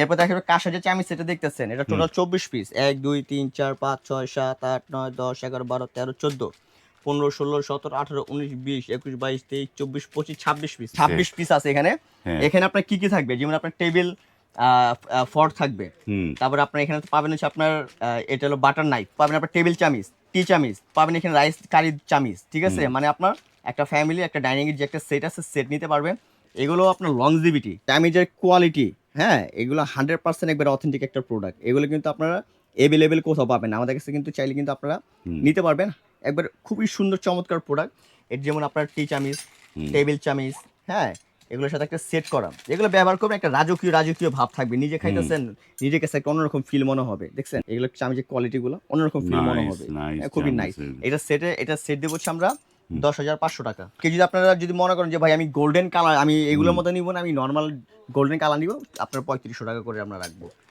এরপর দেখেন কাঁসা যে চামিচ সেটা দেখতেছেন। এটা টোটাল চব্বিশ পিস এক দুই তিন চার পাঁচ ছয় সাত আট নয় দশ এগারো বারো তেরো চোদ্দ পনেরো ষোলো সতেরো আঠারো উনিশ বিশ একুশ বাইশ তেইশ চব্বিশ পঁচিশ ছাব্বিশ পিস ছাব্বিশ পিস আছে এখানে। হ্যাঁ। এখানে আপনার কি কি থাকবে? যেমন আপনার টেবিল ফর্ট থাকবে। তারপরে আপনার এখানে পাবেন হচ্ছে আপনার এটা হলো বাটার নাইফ পাবেন আপনার টেবিল চামিচ টি চামিচ পাবেন এখানে রাইস কারি চামিচ ঠিক আছে? মানে আপনার একটা ফ্যামিলি একটা ডাইনিং এর যে একটা সেট আছে সেট নিতে পারবেন এগুলো আপনার লংজিভিটি চামিজের কোয়ালিটি হ্যাঁ এগুলো হান্ড্রেড পার্সেন্ট একবার অথেন্টিক একটা প্রোডাক্ট এগুলো কিন্তু আপনারা এভেলেবেল কোথাও পাবেন আমাদের কাছে কিন্তু চাইলে কিন্তু আপনারা নিতে পারবেন। একবার খুবই সুন্দর চমৎকার প্রোডাক্টের যেমন আপনার টি চামিজ টেবিল চামিজ হ্যাঁ এগুলোর সাথে একটা সেট করা। এগুলো ব্যবহার করবেন একটা রাজকীয় রাজকীয় ভাব থাকবে। নিজে খাইতেছেন নিজের কাছে একটা অন্যরকম ফিল মনে হবে। দেখছেন? এগুলো চামিচের কোয়ালিটি গুলো অন্যরকম ফিল মনে হবে। খুবই নাইস এটা সেটে এটা সেট দেবো আমরা দশ হাজার পাঁচশো টাকা। কে যদি আপনারা যদি মনে করেন যে ভাই আমি গোল্ডেন কালার আমি এগুলোর মতো নিব না আমি নর্মাল গোল্ডেন কালার নিব আপনার পঁয়ত্রিশশো টাকা করে আমরা রাখব।